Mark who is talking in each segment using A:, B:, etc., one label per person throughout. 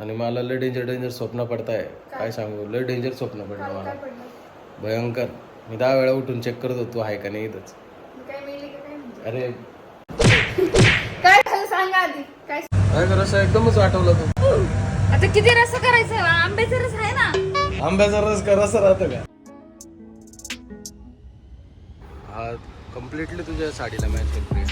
A: आणि मला लय डेंजर डेंजर स्वप्न पडताय. काय? सांगू? लय डेंजर स्वप्न पडलं मला. भयंकर. मी दहा वेळा उठून चेक करत होतो आहे का नाही इथंच.
B: म्हणजे?
A: अरे.
B: काय सांगा आधी. काय
A: एकदमच आठवलं तू.
B: आता किती रस करायचं? आंब्याचा रस आहे ना.
A: आंब्याचा रस का रस राहतं का? हा कम्प्लिटली तुझ्या साडीला मॅच होईल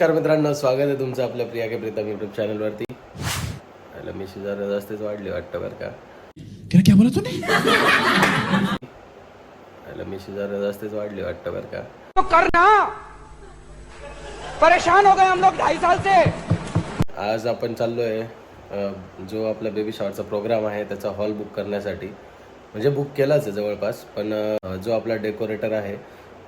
A: नमस्कार मित्रांनो स्वागत आहे तुमचं आपल्या प्रिया के प्रीतम युट्यूब चॅनलवरती याला मी जरा जास्तीच वाढली वाटतं बरं का.
C: क्या क्या बोला तूने?
A: याला मी जास्तीच वाढली वाटतं बरं का.
D: तो करना। परेशान हो गए हम लोग ढाई साल से।
A: आज आपण चाललो आहे जो आपला बेबी शॉवरचा प्रोग्राम आहे त्याचा हॉल बुक करण्यासाठी. म्हणजे बुक केलाच आहे जवळपास पण जो आपला डेकोरेटर आहे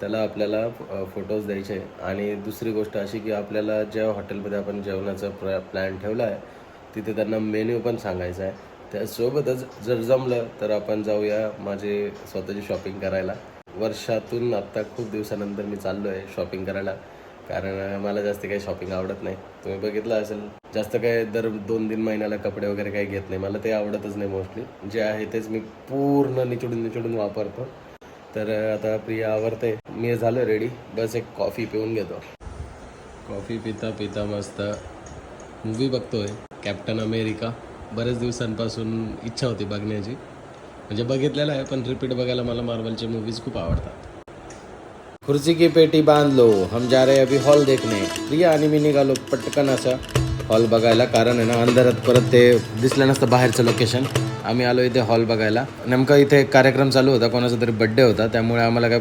A: त्याला आपल्याला फोटोज द्यायचे. आणि दुसरी गोष्ट अशी की आपल्याला ज्या हॉटेलमध्ये आपण जेवणाचा प्र प्लॅन ठेवला आहे तिथे त्यांना मेन्यू पण सांगायचा आहे. त्यासोबतच जर जमलं तर आपण जाऊया माझे स्वतःची शॉपिंग करायला. वर्षातून आत्ता खूप दिवसानंतर मी चाललो आहे शॉपिंग करायला. कारण मला जास्त काही शॉपिंग आवडत नाही. तुम्ही बघितलं असेल जास्त काय दर दोन तीन महिन्याला कपडे वगैरे काही घेत नाही. मला ते आवडतच नाही मोस्टली जे आहे तेच मी पूर्ण निचडून निचडून वापरतो. तर आता प्रिया आवडते मी झालो रेडी बस एक कॉफी पिऊन घेतो. कॉफी पिता पिता मस्त. मूवी बघतोय. कॅप्टन अमेरिका बरेच दिवसांपासून इच्छा होती बघण्याची. म्हणजे बघितलेलं आहे पण रिपीट बघायला मला मार्वलचे मूवीज खूप आवडतात. कुर्सी की पेटी बांध लो हम जा रहे अभी हॉल देखने. प्रिया आणि मी निघालो पटकन असं. हॉल बघायला कारण आहे ना अंधारात परत ते दिसलं नसतं बाहेरचं लोकेशन आम्ही आलो इथे हॉल बघायला. नेमका इथे कार्यक्रम चालू होता कोणाचा तरी बड्डे होता त्यामुळे आम्हाला काय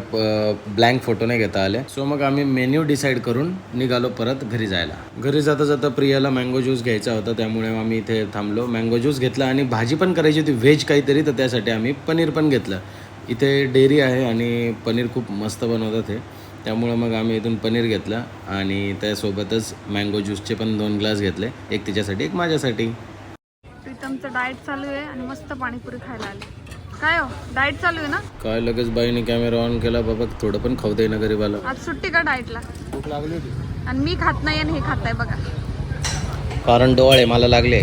A: ब्लँक फोटो नाही घेता आले. सो मग आम्ही मेन्यू डिसाईड करून निघालो परत घरी जायला. घरी जाता जाता प्रियाला मँगो ज्यूस घ्यायचा होता त्यामुळे आम्ही इथे थांबलो. मँगो ज्यूस घेतला आणि भाजी पण करायची होती व्हेज काहीतरी तर त्यासाठी आम्ही पनीर पण घेतलं. इथे डेअरी आहे आणि पनीर खूप मस्त बनवतात हे. त्यामुळं मग आम्ही इथून पनीर घेतलं आणि त्यासोबतच मँगो ज्यूसचे पण दोन ग्लास घेतले. एक तिच्यासाठी एक माझ्यासाठी.
B: प्रीतमचं डाएट चालू आहे आणि मस्त पाणीपुरी खायला आले. काय हो? डाएट चालू आहे ना?
A: काय लगेच बाईने कॅमेरा ऑन केला बाबा थोडं पण खाऊ दे ना गरीबाला.
B: आज सुट्टी का डाएटला
A: भूक लागली होती.
B: आणि मी खात नाही आणि हे खाताय बघा.
A: कारण डोळे मला लागले.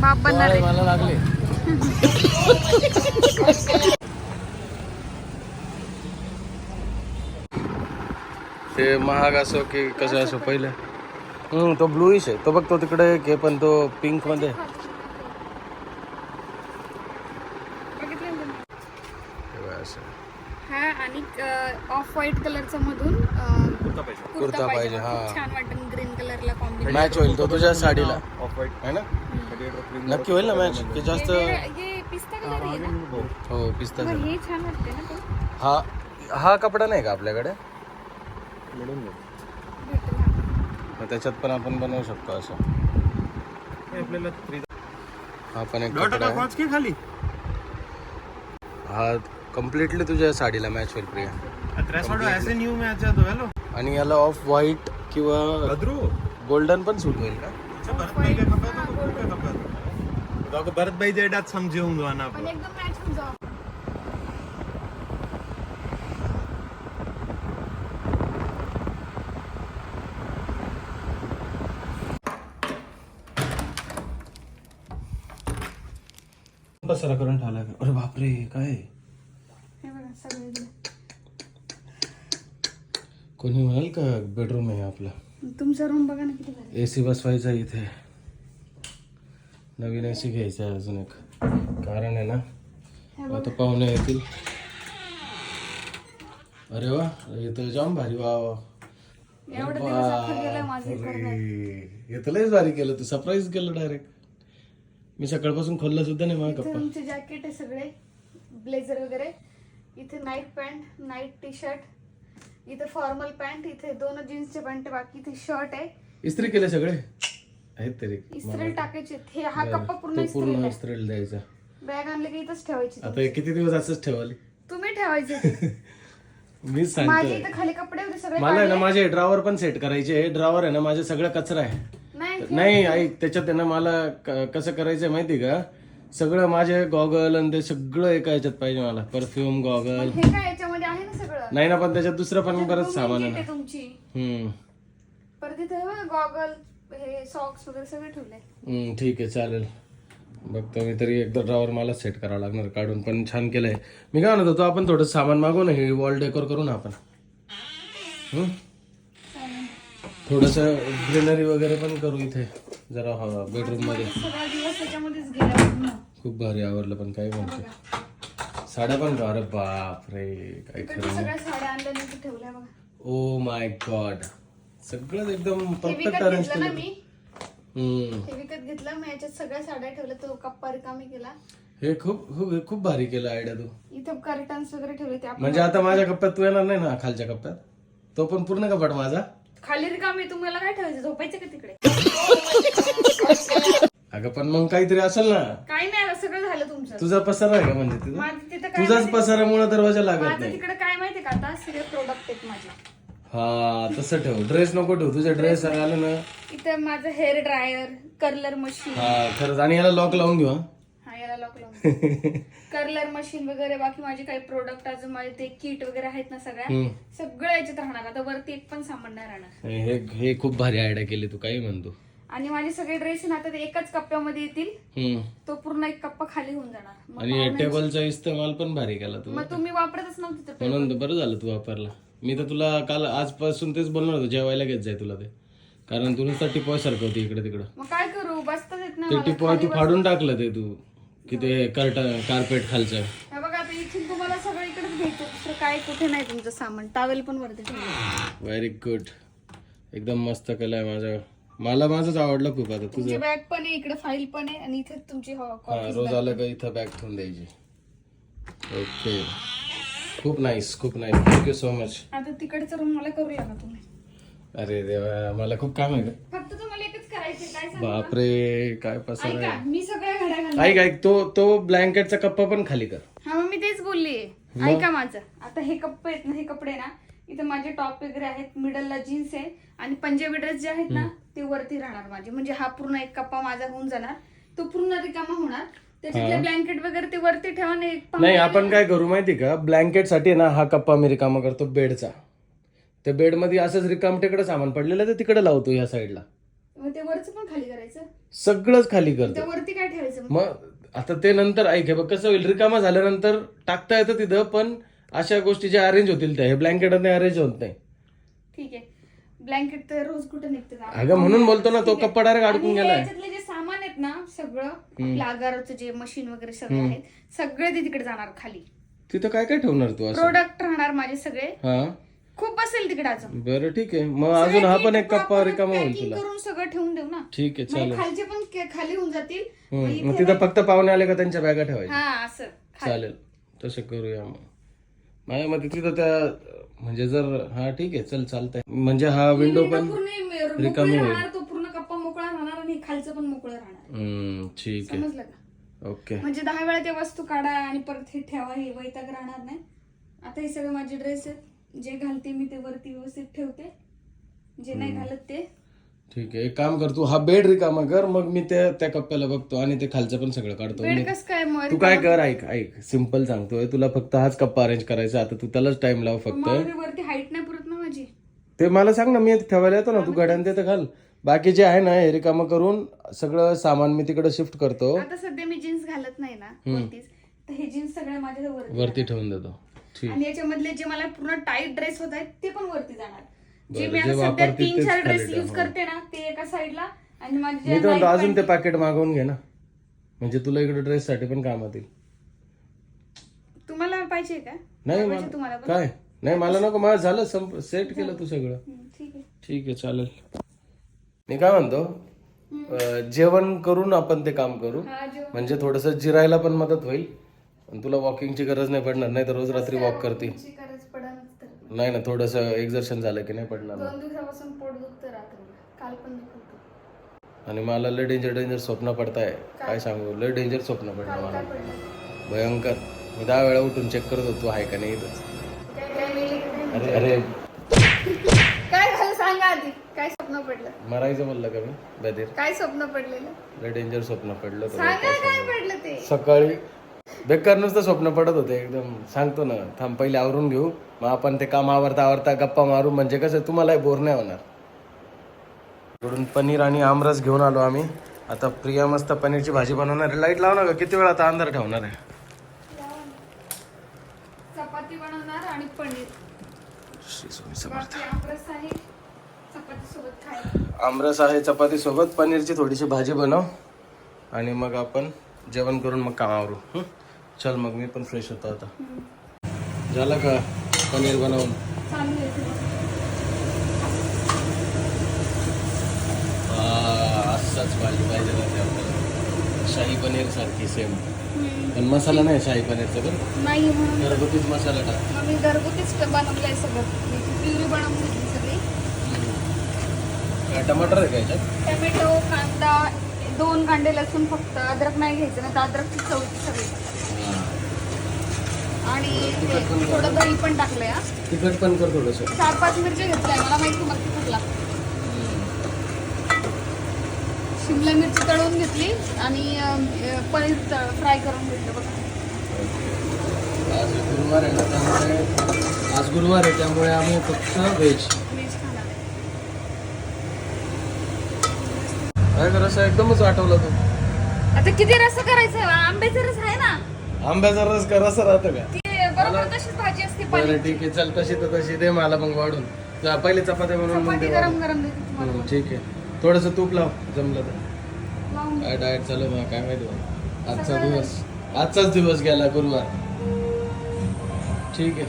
B: बाप बनणार आहे.
A: मला लागले. ते महाग असो की कसं असो पहिले. हम्म, तो ब्लूइश आहे. तो बघ तो तिकडे आहे पण तो पिंकमध्ये. आहे.
B: बघितलं ना तुम्ही?
A: हे बघ असं.
B: हा आणि ऑफ व्हाईट कलरचा मधून कुर्ता पाहिजे.
A: हा.
B: छान वाटेल ग्रीन कलरला कॉम्बिनेशन
A: मॅच होईल तो तुझ्या साडीला. आहे ना? नक्की होईल ना मॅच की जास्त
B: हे पिस्ता कलर आहे ना?
A: हो. पिस्ता
B: मग हे छान वाटते ना तो.
A: हा हा कपडा नाही का आपल्याकडे?
B: भेटेल हा.
A: मग त्याच्यात पण आपण बनवू शकतो असं. हा पण एक कपडा आहे.
C: खाली.
A: हा कम्प्लिटली तुझ्या साडीला मॅच होईल प्रिया.
C: ऐसे न्यू में अच्छा तो हेलो
A: आणि याला ऑफ व्हाईट किंवा
C: बद्रू
A: गोल्डन पण सूट होईल का
C: भरत भाई का खबर तो? कुकुर का खबर तो? भरत भाई जेडात समजेऊन दो ना
B: पण एकदम
A: पसारा करून ठेवला अरे बापरे काय?
B: हे बघा सगळे इकडे.
A: कोणी म्हणाल का बेडरूम आहे आपला?
B: तुमचा रूम बघा ना किती भारी.
A: ए सी बसवायचा इथे. नवीन ए सी घ्यायचा आहे अजून एक. कारण आहे ना आता पाहुणे येतील. अरे वा इथं जाम भारी वा वा.
B: एवढं दिवस माझं.
A: हे तर लयच भारी केलं तू सरप्राईज केलं डायरेक्ट मी सकाळपासून खोललं सुद्धा नाही माझ्या
B: इथे
A: गप्पा
B: तुमचे जॅकेट आहे सगळे ब्लेझर वगैरे. इथे night pant night T shirt इथे फॉर्मल पॅन्ट इथे दोन जीन्सचे पॅन्ट बाकी इथे शर्ट आहे.
A: इस्त्री केले सगळे? आहेत तरी.
B: इस्त्री टाकायचे हे हा कप्पा पूर्ण
A: तो
B: इस्त्री
A: पूर्ण इस्त्रीला द्यायचा.
B: बॅग आणले की इथंच ठेवायची
A: आता हे किती दिवस असंच ठेवाली?
B: तुम्ही ठेवायचे.
A: मीच
B: माझे
A: सांगतोय
B: इथे खाली कपडे होते सगळे
A: मला आहे ना माझे ड्रावर पण सेट करायचे ड्रावर आहे ना माझे सगळं कचरा आहे.
B: नाही
A: नाही ऐक त्याच्यात आहे ना मला क- कसं करायचंय माहिती का? सगळं माझे गॉगल आणि ते सगळं एका याच्यात पाहिजे मला. परफ्यूम गॉगल
B: हे काय याच्यामध्ये आहे ना सगळं?
A: नाही ना पण त्याच्यात दुसरं पण बरंच सामान आहे ना.
B: आहे तुमची.
A: हम्म.
B: परत इथे गॉगल हे सॉक्स वगैरे सगळे ठेवले.
A: हम्म, ठीक आहे चालेल. बघतो मी तरी एकदा ड्रॉवर मला सेट करावं लागणार काढून पण छान केलंय. मी काय म्हणत होतो आपण थोडं सामान मागू ना हे वॉल डेकोर करू ना आपण? थोडंसं ग्रीनरी वगैरे पण करू इथे जरा बेडरूममध्ये.
B: सगळा दिवस त्याच्यामध्येच गेला पूर्ण.
A: खूप भारी आवडलं पण काय म्हणते साड्या पण का? अरे बाप रे काय खरं. ओ माय गॉड सगळं एकदम परफेक्ट अरेंज केलं. हम्म.
B: हे विकत घेतलं मी याच्यात सगळ्या साड्या ठेवल्या तो कप्पा रिकामी केला?
A: हे खूप खूप खूप भारी केलं आयडिया तू.
B: इथे कर्टन्स वगैरे ठेवले ते आपण.
A: म्हणजे आता माझ्या कप्प्यात तू येणार नाही ना खालच्या कप्प्यात? तो पण पूर्ण कपाट माझा.
B: खाली रिकामी तुम्हाला काय ठेवायचं? झोपायचं का तिकडे?
A: अगं पण मग काहीतरी असेल ना.
B: काय नाही आता सगळं झालं तुमचं.
A: तुझा पसारा आहे का म्हणजे तिथं?
B: माझं तिथं काय
A: तुझाच पसारामुळे दरवाजा लागत
B: माझं
A: नाही.
B: तिकडे काय माहितीये का? आता सगळे प्रोडक्ट आहेत माझे.
A: हा तसं ठेव. ड्रेस नको ठेव. तुझे ड्रेस आले ना.
B: इथं माझं हेअर ड्रायर कर्लर मशीन
A: हा खरंच. आणि याला लॉक लावून घेऊ हा.
B: हा याला लॉक लावून कर्लर मशीन वगैरे बाकी माझे काही प्रोडक्ट अजून माझे ते किट वगैरे आहेत ना सगळ्या
A: हम्म.
B: सगळं याच्यात राहणार. आता वरती एक पण सामान नाही राहणार.
A: हे हे खूप भारी आयडिया केली तू काही म्हणतो.
B: आणि माझे सगळे ड्रेस ना आता ते एकाच कप्प्यामध्ये येतील.
A: हम्म.
B: तो पूर्ण एक कप्पा खाली होऊन जाणार. मग
A: आणि टेबलचा इस्तेमाल पण भारी केला तू.
B: मग तुम्ही वापरतच नव्हते तर
A: म्हणून तर बरं झालं तू वापरला. मी तर तुला काल आजपासून तेच बोलणार होतो जेवायला घेत जाय तुला ते. कारण तू नुसता टिपॉय सारखं होती इकडे तिकडं.
B: मग काय करू? बसताच येत नाही
A: ते
B: मला.
A: टिपॉय तू फाडून टाकलं ते तू की ते कर्ट कार्पेट खालचं.
B: हे बघा आता इथून तुम्हाला सगळं इकडेच दुसरं काय कुठे नाही तुमचं सामान. टावेल पण वरती ठेवलं.
A: व्हेरी गुड एकदम मस्त केलंय माझं. मला माझंच आवडलं खूप आता. तुझं?
B: तुमची बॅग पण आहे इकडे फाईल पण आहे आणि इथे तुमची हो-
A: हा रोज आलं का इथं बॅग ठेवून द्यायची. ओके खूप नाईस खूप नाईस थँक्यू सो मच
B: आता तिकडचं रूम मला करू लागा तुम्ही?
A: अरे देवा मला खूप काम आहे
B: फक्त तुम्हाला एकच करायचं काय सांगू?
A: बापरे काय पसार
B: ऐका मी सगळ्या घड्या
A: ऐक ऐक तो तो ब्लँकेटचा कप्पा पण खाली कर.
B: हा मग मी तेच बोलली ऐका माझं. आता हे कप्पे आहेत ना हे कपडे ना इथे माझे टॉप वगैरे आहेत मिडलला जीन्स आहे आणि पंजाबी ड्रेस जे आहेत ना ते वरती राहणार माझे. म्हणजे हा पूर्ण एक कप्पा माझा होऊन जाणार. तो पूर्ण रिकामा होणार. त्याच्यातले ब्लँकेट वगैरे ते वरती ठेवा आणि एक
A: नाही आपण काय करू माहिती का? ब्लँकेटसाठी ना हा कप्पा मी रिकामा करतो बेडचा. त्या बेडमध्ये असंच रिकामटेकडे सामान पडलेलं आहे, ते तिकडे लावतो या साईडला.
B: मग ते वरचं पण खाली करायचं?
A: सगळंच खाली करतो.
B: त्या वरती काय ठेवायचं मग?
A: मग आता ते नंतर ऐक हे बघ कसं होईल रिकामा झाल्यानंतर टाकता येतं तिथं पण अशा गोष्टी ज्या अरेंज होतील त्या हे ब्लँकेट अरेंज होत नाही.
B: ठीक आहे. ब्लँकेट तर रोज कुठे निघते
A: अगं म्हणून बोलतो ना तो कप्पा डायरेक्ट अडकून गेलाय.
B: याच्यातले जे सामान आहेत ना सगळं आपलं आगाराचं जे मशीन वगैरे सगळं आहेत सगळे ते तिकडे जाणार खाली.
A: तिथं काय काय ठेवणार तू असं?
B: प्रोडक्ट राहणार माझे सगळे.
A: हा.
B: खूप बसेल तिकडे अजून.
A: बरं ठीक आहे. मग अजून हा पण एक कप्पा रिकामा होईल
B: पॅकिंग
A: तुला.
B: करून सगळं ठेवून देऊ ना.
A: ठीक आहे
B: म्हणजे
A: चालेल.
B: खालचे पण के- खाली होऊन जातील. मग
A: हम्म,
B: इथे
A: मग तिथं फक्त पाहुणे आले का त्यांच्या बॅगा ठेवायच्या?
B: हा असं. खाली.
A: चालेल. तसं करूया मग. माझ्या मते तिथं त्या म्हणजे जर हा ठीक आहे चल चालतंय. म्हणजे हा विंडो
B: पूर्ण
A: पण
B: मोकळी
A: रिकामी होईल.
B: राहणार तो पूर्ण कप्पा मोकळा राहणार आणि खालचं पण मोकळं राहणार.
A: हम्म, ठीक आहे.
B: समजलं का?
A: ओके.
B: म्हणजे दहा वेळा ते वस्तू काढा आणि परत हे ठेवा हे वैताग राहणार नाही. आता हे सगळे माझे ड्रेस आहेत. जे घालते मी ते वरती व्यवस्थित ठेवते. जे नाही घालत ते.
A: ठीक आहे एक काम कर तू हा बेड रिकामा कर मग मी त्या त्या कप्प्याला बघतो आणि ते खालचं पण सगळं काढतो.
B: बेड
A: मी-
B: कस काय
A: तू काय कर ऐक ऐक सिंपल सांगतोय तुला फक्त हाच कप्पा अरेंज करायचा आता तू त्यालाच टाइम लाव फक्त.
B: वरती हाईट नाही पुरत ना माझी.
A: ते मला सांग ना मी ठेवायला येतो ना तू गड्यान ते तर घाल. बाकी जे आहे ना हे रिकामं करून सगळं सामान मी तिकडे शिफ्ट करतो.
B: आता सध्या मी जीन्स घालत नाही ना वरतीच. तर हे जीन्स सगळे माझ्या वरती
A: वरती ठेवून देतो. ठीक.
B: आणि याच्यामधले जे मला पूर्ण टाईट ड्रेस होत आहेत ते पण वरती जाणार. जे
A: बरं,
B: मी आता सध्या तीन
A: तेच
B: चार ड्रेस. यूज करते ना ते एका साईडला आणि माझे
A: मी तर म्हणतो अजून ते पॅकेट मागवून घे ना. म्हणजे तुला इकडे ड्रेस साठी पण काम येतील
B: तुम्हाला पाहिजे का?
A: नाही
B: तुम्हाला पण?
A: काय? नाही मला नको मला झालं संप सेट केलं तू सगळं.
B: हम्म, ठीक आहे.
A: ठीक आहे चालेल. मी काय म्हणतो? अं, जेवण करून आपण ते काम करू.
B: हा
A: म्हणजे थोडस जिरायला पण मदत होईल. आणि तुला वॉकिंगची गरज नाही पडणार नाही तर रोज रात्री वॉक करते
B: तुमची गरज पडणार तर
A: नाही ना थोडस एक्झर्शन झालं की नाही पडणार ना.
B: दोन दिवसापासून पोट दुखतं रात्री. काल पण दुखत होतं.
A: आणि मला लय डेंजर डेंजर स्वप्न पडताय. काय? सांगू? लय डेंजर स्वप्न पडलं मला.
B: काय पडलं?
A: भयंकर. मी दहा वेळा उठून चेक करत होतो आहे का नाही इथंच.
B: काय काय वेगळं काय?
A: अरे अरे.
B: काय झालं सांगा आधी. काय स्वप्न पडलं?
A: मरायचं बोललं का मी? बधीर.
B: काय स्वप्न पडलेलं?
A: लय डेंजर स्वप्न पडलं होतं
B: सांगा काय पडलं ते?
A: सकाळी बेकार नुसतं स्वप्न पडत होते. एकदम सांगतो ना थांब पहिले आवरून घेऊ. मग आपण ते काम आवरता आवरता गप्पा मारू. म्हणजे कसं तुम्हालाही बोर नाही होणार. इकडून पनीर आणि आमरस घेऊन आलो आम्ही. आता प्रिया मस्त पनीरची भाजी बनवणार आहे. लाइट लावणार का किती वेळ आता अंधार ठेवणार आहे?
B: चपाती बनवणार आणि पनीर. आमरस आहे चपाती सोबत खायला
A: आमरस आहे चपाती सोबत पनीरची थोडीशी भाजी बनव. आणि मग आपण जेवण करून मग कामावरू? चल मग मी पण फ्रेश होतो आता. झालं का पनीर बनवून? असंच भाजी पाहिजे राहते आपल्याला. शाही पनीर सारखी सेम पण मसाला नाही शाही पनीरचा पण
B: नाही
A: घरगुतीच मसाला टाक.
B: मी घरगुतीच बनवलंय सगळं. प्युरी बनवून घेतली सगळी.
A: काय टमाटर आहे का याच्यात?
B: टोमॅटो कांदा दोन कांदे लसूण फक्त. अद्रक नाही घ्यायचं नाही तर अद्रकची चव सगळी. आणि थोडं दही पण टाकलंय हा.
A: तिखट पण कर थोडस.
B: चार पाच मिरच्या घेतल्या मला माहिती मग तिखट लागतं शिमला मिरची तळून घेतली आणि पनीर फ्राय करून घेतलं बघा.
A: आज गुरुवार आहे ना त्यामुळे आज गुरुवार आहे त्यामुळे आम्ही फक्त व्हेज
B: व्हेज खाणार आहे.
A: काय कर असं एकदमच आठवलं तू.
B: आता किती रस करायचं? आंब्याचा रस आहे ना.
A: आंब्याचा रस कर असं राहतं का?
B: ती बरोबर तशीच भाजी असते
A: बरं
B: पनीर
A: ठीक आहे चल तशी तर तशी दे मला मग वाढून. जा, पहिले चपात्या बनवून मग
B: चपाती
A: दे
B: गरम
A: वाढून.
B: गरम देते तुम्हाला.
A: हम्म, ठीक आहे. थोडस तूप लाव जमलं तर.
B: लावून दे.
A: काय डाएट चालू आहे मला काय माहिती. आजचा दिवस. आजचाच दिवस गेला गुरुवार. ठीक आहे.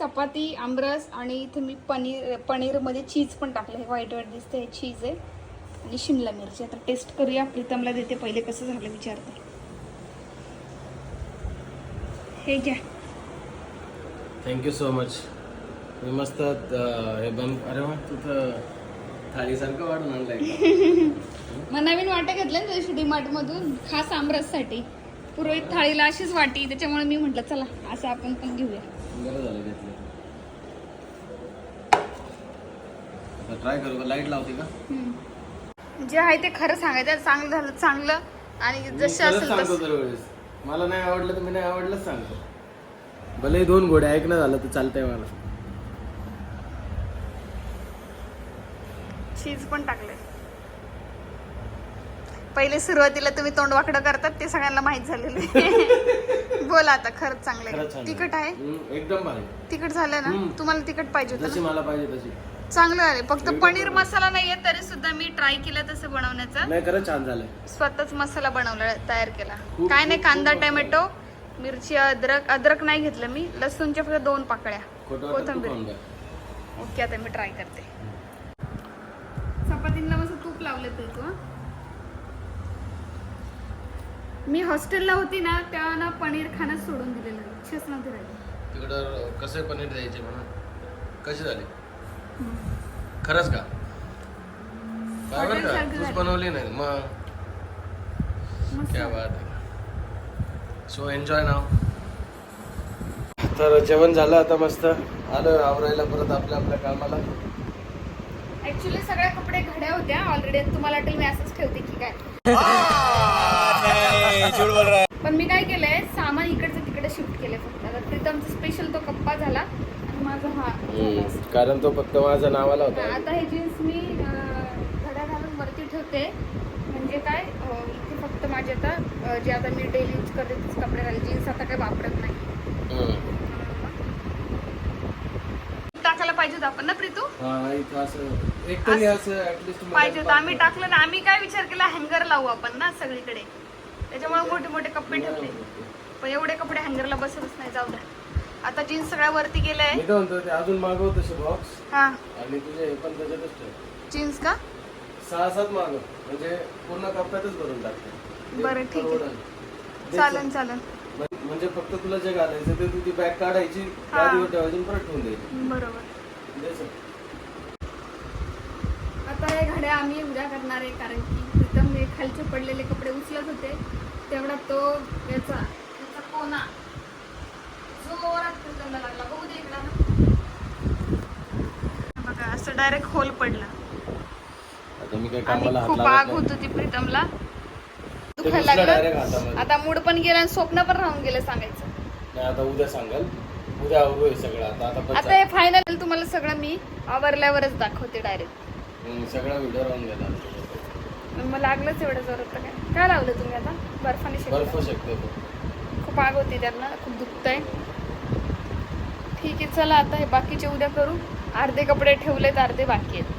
B: चपाती आमरस आणि इथे मी पनीर पनीरमध्ये चीज पण टाकलं. हे व्हाईट व्हाईट दिसतं हे चीज आहे. आणि शिमला मिरची. आता टेस्ट करूया. प्रीतमला देते पहिले कसं झालं विचारते. हे घ्या
A: थँक्यू सो मच मी मस्त हे बन अरे वा तू तर थाळीसारखं वाढून आणलंय.
B: मग नवीन वाट्या घेतल्या ना दिवशी मधून? खास आमरससाठी. पुरोहित थाळीला अशीच वाटी त्याच्यामुळे मी म्हटलं चला असं आपण पण घेऊया.
A: बरं झालं घेतलं. ट्राय करू लाइट लावते का?
B: जे आहे ते खरं सांगायचं चांगलं झालं चांगलं आणि जसं असेल
A: मला नाही आवडलं तर मी नाही आवडलंच सांगतो. भले दोन घोडे ऐकणं झालं तर चालतंय मला.
B: चीज पण टाकले पहिले सुरुवातीला तुम्ही तोंड वाकडं करतात ते सगळ्यांना माहीत झालेलं आहे. बोला आता खरंच चांगलं
A: खरंच
B: आहे. तिखट आहे?
A: हम्म, एकदम भारी.
B: तिखट झालं ना?
A: हम्म.
B: तुम्हाला तिखट पाहिजे होतं
A: जशी
B: ना?
A: मला पाहिजे तशी.
B: चांगलं आहे. फक्त पनीर मसाला नाहीये तरी सुद्धा मी ट्राय केलं तसं बनवण्याचा.
A: नाही खरंच छान झालंय.
B: स्वतःच मसाला बनवला तयार केला.
A: खूप-
B: काय नाही
A: खूप-
B: कांदा
A: खूप
B: टोमॅटो मिरची अद्रक अद्रक नाही घेतलं मी लसूणच्या फक्त दोन पाकळ्या.
A: खोटं वाटत तू
B: कोथिंबीर.
A: खाऊन बघ.
B: ओके आता मी ट्राय करते. चपातीला मस्त तूप लावलं ते तू मी हॉस्टेलला होती ना तेव्हा ना पनीर खाणं सोडून दिलेलं. इच्छाच नव्हती राहिली.
A: तिकडं कसे पनीर द्यायचे म्हणून? कसे झाले? खरंच का? काय बरं का? तूच. बनवली नाही. मग? क्या बात आहे. सो एन्जॉय नाव तर जेवण झालं आता मस्त. आलं आवरायला परत आपल्या आपल्या कामाला.
B: ऍक्च्युली सगळ्या कपडे घड्या होत्या. ऑलरेडी तुम्हाला वाटेल मी असंच ठेवते की काय. पण मी काय केलंय? सामान इकडचं तिकडे शिफ्ट केलंय फक्त. आता प्रीतमचा स्पेशल तो कप्पा झाला. माझा हा झाला.
A: कारण तो फक्त माझा नावाला
B: हा,
A: होता
B: आता हे जीन्स मी अं, घड्या घालून वरती ठेवते. म्हणजे काय अं, इथे फक्त माझे आता अं, जे आता मी डेली यूज करते तेच कपडे घाले जीन्स आता काही वापरत नाही.
A: हम्म.
B: टाकायला पाहिजे होतं आपण ना प्रीतू?
A: हा इथं असं एक तरी असं ऍटलिस्ट
B: पाहिजे होतं. आम्ही टाकलं ना आम्ही काय विचार केला हँगर लावू आपण ना सगळीकडे. त्याच्यामुळे मोठे मोठे कप्पे ठेवले. पण एवढे कपडे हँगरला बसतच नाही जाऊ द्या. आता जीन्स सगळ्या वरती गेलाय.
A: मी काय म्हणतो ते अजून मागव तसे बॉक्स
B: हा.
A: आणि तुझे पण त्याच्यातच ठेव.
B: जीन्स का?
A: सहा सात मागव म्हणजे पूर्ण कप्प्यातच भरून टाकते
B: बरं, ठीक आहे. चालन चालन.
A: म्हण- म्हणजे फक्त तुला जे घालायचं ते तू ती बॅग काढायची
B: हा.
A: गादीवर ठेवायची आणि परत ठेवून द्यायची.
B: बरोबर. आता हे घड्या आम्ही उद्या करणार आहे कारण की एकदम हे खालचे पडलेले कपडे उचलत होते. तेवढा तो याचा याचा कोना. जोरात फिरकायला लागला बघू दे इकडं ना. बघा असं डायरेक्ट होल पडला आणि खूप आग. होत होती प्रीतमला. दुखायला लागलं. आता मूड पण गेला आणि स्वप्न पण राहून गेलं सांगायचं.
A: नाही आता उद्या सांगाल. उद्या सगळं. आता आता
B: हे फायनल तुम्हाला सगळं मी आवरल्यावरच दाखवते डायरेक्ट
A: सगळा व्हिडिओ राहून गेला.
B: मग लागलंच एवढं जोरात काय. काय लावलं तुम्ही आता? बर्फाने?
A: बर्फ शकतो
B: खूप आग होती त्यांना. खूप दुखतंय. ठीक आहे चला आता हे बाकीचे उद्या करू. अर्धे कपडे ठेवलेत अर्धे बाकी आहेत.